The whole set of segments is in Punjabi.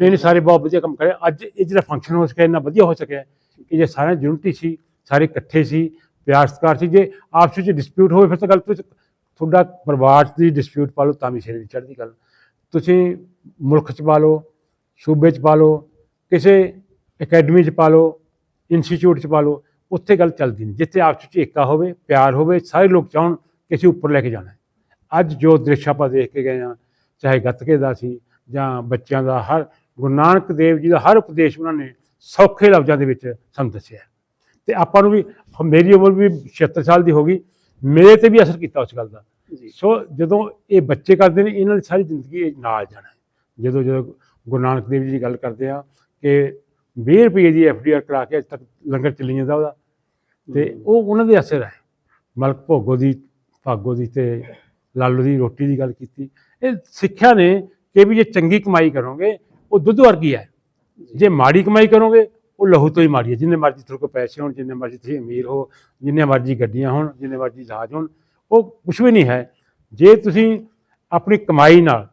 ਨਹੀਂ ਨਹੀਂ, ਸਾਰੇ ਬਹੁਤ ਵਧੀਆ ਕੰਮ ਕਰਿਆ। ਅੱਜ ਇਹ ਜਿਹੜਾ ਫੰਕਸ਼ਨ ਹੋ ਸਕਿਆ, ਇੰਨਾ ਵਧੀਆ ਹੋ ਸਕਿਆ ਕਿ ਜੇ ਸਾਰਿਆਂ ਦੀ ਯੂਨਿਟੀ ਸੀ, ਸਾਰੇ ਇਕੱਠੇ ਸੀ, ਪਿਆਰ ਸਤਿਕਾਰ ਸੀ, ਜੇ ਆਪਸ ਵਿੱਚ ਡਿਸਪਿਊਟ ਹੋਵੇ, ਫਿਰ ਤਾਂ ਗੱਲ ਤੁਸੀਂ ਤੁਹਾਡਾ ਪਰਿਵਾਰ 'ਚ ਦੀ ਡਿਸਪਿਊਟ ਪਾ ਲਓ, ਤਾਂ ਵੀ ਸਿਰੇ ਦੀ ਚੜ੍ਹਦੀ ਗੱਲ। ਤੁਸੀਂ ਮੁਲਕ 'ਚ ਪਾ ਲਓ, ਸੂਬੇ 'ਚ ਪਾ ਲਓ, ਕਿਸੇ ਅਕੈਡਮੀ 'ਚ ਪਾ ਲਓ ਇੰਸਟੀਚਿਊਟ 'ਚ ਪਾ ਲਓ, ਉੱਥੇ ਗੱਲ ਚੱਲਦੀ ਨਹੀਂ। ਜਿੱਥੇ ਆਪਸ ਵਿੱਚ ਏਕਾ ਹੋਵੇ, ਪਿਆਰ ਹੋਵੇ, ਸਾਰੇ ਲੋਕ ਚਾਹਣ ਕਿ ਅਸੀਂ ਉੱਪਰ ਲੈ ਕੇ ਜਾਣਾ। ਅੱਜ ਜੋ ਦ੍ਰਿਸ਼ ਆਪਾਂ ਦੇਖ ਕੇ ਗਏ ਹਾਂ, ਚਾਹੇ ਗੱਤਕੇ ਦਾ ਸੀ ਜਾਂ ਬੱਚਿਆਂ ਦਾ, ਹਰ ਗੁਰੂ ਨਾਨਕ ਦੇਵ ਜੀ ਦਾ ਹਰ ਉਪਦੇਸ਼ ਉਹਨਾਂ ਨੇ ਸੌਖੇ ਲਫ਼ਜ਼ਾਂ ਦੇ ਵਿੱਚ ਸਾਨੂੰ ਦੱਸਿਆ ਤੇ ਆਪਾਂ ਨੂੰ ਵੀ ਮੇਰੀ ਉਮਰ ਵੀ 76 ਸਾਲ ਦੀ ਹੋ ਗਈ ਮੇਰੇ ਤੇ ਵੀ ਅਸਰ ਕੀਤਾ ਉਸ ਗੱਲ ਦਾ। ਸੋ ਜਦੋਂ ਇਹ ਬੱਚੇ ਕਰਦੇ ਨੇ ਇਹਨਾਂ ਦੀ ਸਾਰੀ ਜ਼ਿੰਦਗੀ ਨਾਲ ਜਾਣਾ ਜਦੋਂ ਜਦੋਂ ਗੁਰੂ ਨਾਨਕ ਦੇਵ ਜੀ ਦੀ ਗੱਲ ਕਰਦੇ ਆ ਕਿ 20 ਰੁਪਏ ਦੀ ਐਫਡੀਆਰ ਕਰਾ ਕੇ ਅੱਜ ਤੱਕ ਲੰਗਰ ਚੱਲੀ ਜਾਂਦਾ ਉਹਦਾ ਤੇ ਉਹ ਉਹਨਾਂ ਦੇ ਅਸਰ ਹੈ। ਮਲਕ ਭੋਗੋ ਦੀ ਭਾਗੋ ਦੀ ਤੇ ਲਾਲੂ ਦੀ ਰੋਟੀ ਦੀ ਗੱਲ ਕੀਤੀ। ਇਹ ਸਿੱਖਿਆ ਨੇ ਕਿ ਵੀ ਜੇ ਚੰਗੀ ਕਮਾਈ ਕਰੋਗੇ ਉਹ ਦੁੱਧ ਵਰਗੀ ਹੈ। ਜੇ ਮਾੜੀ ਕਮਾਈ ਕਰੋਗੇ ਉਹ ਲਹੂ ਤੋਂ ਹੀ ਮਾੜੀ ਹੈ। ਜਿੰਨੇ ਮਰਜ਼ੀ ਤੁਹਾਡੇ ਕੋਲ ਪੈਸੇ ਹੋਣ ਜਿੰਨੇ ਮਰਜ਼ੀ ਤੁਸੀਂ ਅਮੀਰ ਹੋ ਜਿੰਨੇ ਮਰਜ਼ੀ ਗੱਡੀਆਂ ਹੋਣ ਜਿੰਨੇ ਮਰਜ਼ੀ ਜਹਾਜ਼ ਹੋਣ ਉਹ ਕੁਝ ਵੀ ਨਹੀਂ ਹੈ। ਜੇ ਤੁਸੀਂ ਆਪਣੀ ਕਮਾਈ ਨਾਲ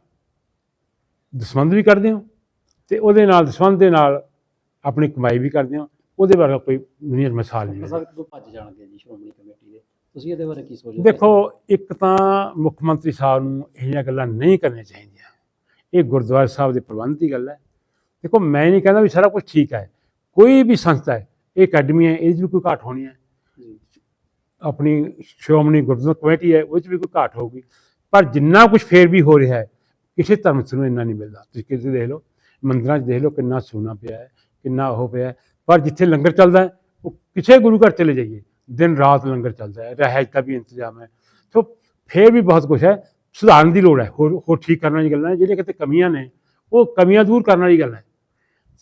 ਦਸਵੰਧ ਵੀ ਕਰਦੇ ਹੋ ਤੇ ਉਹਦੇ ਨਾਲ ਦਸਵੰਧ ਦੇ ਨਾਲ ਆਪਣੀ ਕਮਾਈ ਵੀ ਕਰਦੇ ਹੋ ਉਹਦੇ ਬਾਰੇ ਕੋਈ ਦੁਨੀਆ ਮਿਸਾਲ ਨਹੀਂ ਹੈ। ਸਭ ਤੋਂ ਭੱਜ ਜਾਣਗੇ ਜੀ ਸ਼੍ਰੋਮਣੀ ਕਮੇਟੀ ਦੇ? ਤੁਸੀਂ ਇਹਦੇ ਬਾਰੇ ਕੀ ਸੋਚਦੇ ਹੋ? ਦੇਖੋ ਇੱਕ ਤਾਂ ਮੁੱਖ ਮੰਤਰੀ ਸਾਹਿਬ ਨੂੰ ਇਹ ਜਿਹੀਆਂ ਗੱਲਾਂ ਨਹੀਂ ਕਰਨੀਆਂ ਚਾਹੀਦੀਆਂ। ਇਹ ਗੁਰਦੁਆਰਾ ਸਾਹਿਬ ਦੇ ਪ੍ਰਬੰਧ ਦੀ ਗੱਲ ਹੈ। ਦੇਖੋ ਮੈਂ ਨਹੀਂ ਕਹਿੰਦਾ ਵੀ ਸਾਰਾ ਕੁਝ ਠੀਕ ਹੈ। ਕੋਈ ਵੀ ਸੰਸਥਾ ਹੈ ਇਹ ਅਕੈਡਮੀ ਹੈ ਇਹਦੇ 'ਚ ਵੀ ਕੋਈ ਘਾਟ ਹੋਣੀ ਹੈ। ਆਪਣੀ ਸ਼੍ਰੋਮਣੀ ਗੁਰਦੁਆਰਾ ਕਮੇਟੀ ਹੈ ਉਹਦੇ 'ਚ ਵੀ ਕੋਈ ਘਾਟ ਹੋਊਗੀ। ਪਰ ਜਿੰਨਾ ਕੁਝ ਫੇਰ ਵੀ ਹੋ ਰਿਹਾ ਹੈ ਕਿਸੇ ਧਰਮ ਨੂੰ ਇੰਨਾ ਨਹੀਂ ਮਿਲਦਾ। ਤੁਸੀਂ ਕਿਤੇ ਦੇਖ ਲਓ ਮੰਦਰਾਂ 'ਚ ਦੇਖ ਲਓ ਕਿੰਨਾ ਸੋਨਾ ਪਿਆ ਹੈ ਕਿੰਨਾ ਉਹ ਪਿਆ ਪਰ ਜਿੱਥੇ ਲੰਗਰ ਚੱਲਦਾ ਹੈ ਉਹ ਕਿਸੇ ਗੁਰੂ ਘਰ ਚਲੇ ਜਾਈਏ। ਦਿਨ ਰਾਤ ਲੰਗਰ ਚੱਲਦਾ ਹੈ ਰਹਿਜ ਦਾ ਵੀ ਇੰਤਜ਼ਾਮ ਹੈ। ਸੋ ਫੇਰ ਵੀ ਬਹੁਤ ਕੁਝ ਹੈ। ਸੁਧਾਰਨ ਦੀ ਲੋੜ ਹੈ ਹੋਰ ਹੋਰ ਠੀਕ ਕਰਨ ਵਾਲੀ ਗੱਲਾਂ ਜਿਹੜੀਆਂ ਕਿਤੇ ਕਮੀਆਂ ਨੇ ਉਹ ਕਮੀਆਂ ਦੂਰ ਕਰਨ ਵਾਲੀ ਗੱਲ ਹੈ।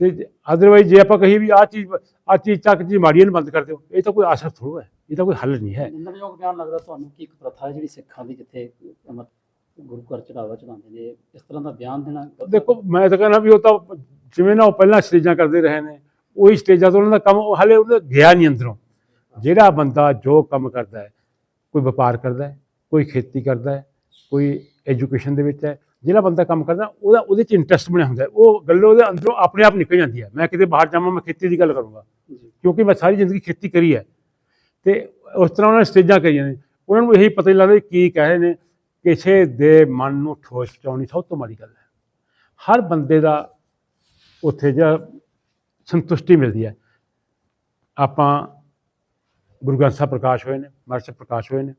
ਤੇ ਅਦਰਵਾਈਜ਼ ਜੇ ਆਪਾਂ ਕਹੀਏ ਵੀ ਆਹ ਚੀਜ਼ ਆਹ ਚੀਜ਼ ਚੱਕ ਜੀ ਮਾੜੀਆਂ ਨੂੰ ਬੰਦ ਕਰ ਦਿਓ ਇਹ ਤਾਂ ਕੋਈ ਆਸਰ ਥੋੜ੍ਹਾ ਹੈ ਇਹ ਤਾਂ ਕੋਈ ਹੱਲ ਨਹੀਂ ਹੈ। ਨਿੰਦਣਯੋਗ ਬਿਆਨ ਲੱਗਦਾ ਤੁਹਾਨੂੰ ਕਿ ਇੱਕ ਪ੍ਰਥਾ ਹੈ ਜਿਹੜੀ ਸਿੱਖਾਂ ਦੀ ਜਿੱਥੇ ਗੁਰੂ ਘਰ ਚੜਾਵਾ ਚੜਾਉਂਦੇ ਨੇ ਇਸ ਤਰ੍ਹਾਂ ਦਾ ਬਿਆਨ ਦੇਣਾ? ਦੇਖੋ ਮੈਂ ਤਾਂ ਕਹਿੰਦਾ ਵੀ ਉਹ ਤਾਂ ਜਿਵੇਂ ਨਾ ਉਹ ਪਹਿਲਾਂ ਸਟੇਜਾਂ ਕਰਦੇ ਰਹੇ ਨੇ ਉਹੀ ਸਟੇਜਾਂ ਤੋਂ ਉਹਨਾਂ ਦਾ ਕੰਮ ਹਾਲੇ ਉਹਦਾ ਗਿਆ ਨਹੀਂ ਅੰਦਰੋਂ। ਜਿਹੜਾ ਬੰਦਾ ਜੋ ਕੰਮ ਕਰਦਾ ਹੈ ਕੋਈ ਵਪਾਰ ਕਰਦਾ ਹੈ ਕੋਈ ਖੇਤੀ ਕਰਦਾ ਹੈ ਕੋਈ ਐਜੂਕੇਸ਼ਨ ਦੇ ਵਿੱਚ ਹੈ ਜਿਹੜਾ ਬੰਦਾ ਕੰਮ ਕਰਦਾ ਉਹਦਾ ਉਹਦੇ ਚ ਇੰਟਰਸਟ ਬਣਿਆ ਹੁੰਦਾ ਉਹ ਗੱਲ ਉਹਦੇ ਅੰਦਰੋਂ ਆਪਣੇ ਆਪ ਨਿਕਲ ਜਾਂਦੀ ਹੈ। ਮੈਂ ਕਿਤੇ ਬਾਹਰ ਜਾਵਾਂ ਮੈਂ ਖੇਤੀ ਦੀ ਗੱਲ ਕਰੂੰਗਾ। ਕਿਉਂਕਿ ਮੈਂ ਸਾਰੀ ਜ਼ਿੰਦਗੀ ਖੇਤੀ ਕਰੀ ਹੈ। ਤੇ ਉਸ ਤਰ੍ਹਾਂ ਉਹਨਾਂ ਨੇ ਸਟੇਜਾਂ ਕਰੀਆਂ ਨੇ। ਉਹਨਾਂ ਨੂੰ ਇਹੀ ਪਤਾ ਨਹੀਂ ਲੱਗਦਾ ਕੀ ਕਹਿ ਰਹੇ ਨੇ। ਕਿਸੇ ਦੇ ਮਨ ਨੂੰ ਠੋਸ ਪਹੁੰਚਾਉਣੀ ਸਭ ਤੋਂ ਮਾੜੀ ਗੱਲ ਹੈ। ਹਰ ਬੰਦੇ ਦਾ ਉੱਥੇ ਜਿਹੜਾ ਸੰਤੁਸ਼ਟੀ ਮਿਲਦੀ ਹੈ। ਆਪਾਂ ਗੁਰੂ ਗ੍ਰੰਥ ਸਾਹਿਬ ਪ੍ਰਕਾਸ਼ ਹੋਏ ਨੇ ਮਰਸ ਪ੍ਰਕਾਸ਼ ਹੋਏ ਨੇ।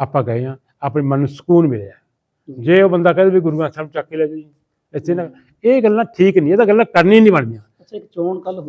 ਆਪਾਂ ਗਏ ਆ ਆਪਣੇ ਮਨ ਨੂੰ ਸਕੂਨ ਮਿਲਿਆ। ਜੇ ਉਹ ਬੰਦਾ ਕਹਿੰਦਾ ਵੀ ਗੁਰੂ ਗ੍ਰੰਥ ਸਾਹਿਬ ਚੱਕ ਕੇ ਲੈ ਜਾਓ ਜੀ, ਇੱਥੇ ਨਾ, ਇਹ ਗੱਲਾਂ ਠੀਕ ਨਹੀਂ, ਇਹ ਤਾਂ ਗੱਲਾਂ ਕਰਨੀ ਨਹੀਂ ਬਣਦੀਆਂ। ਅੱਛਾ, ਇੱਕ ਚੋਣ ਕੱਲ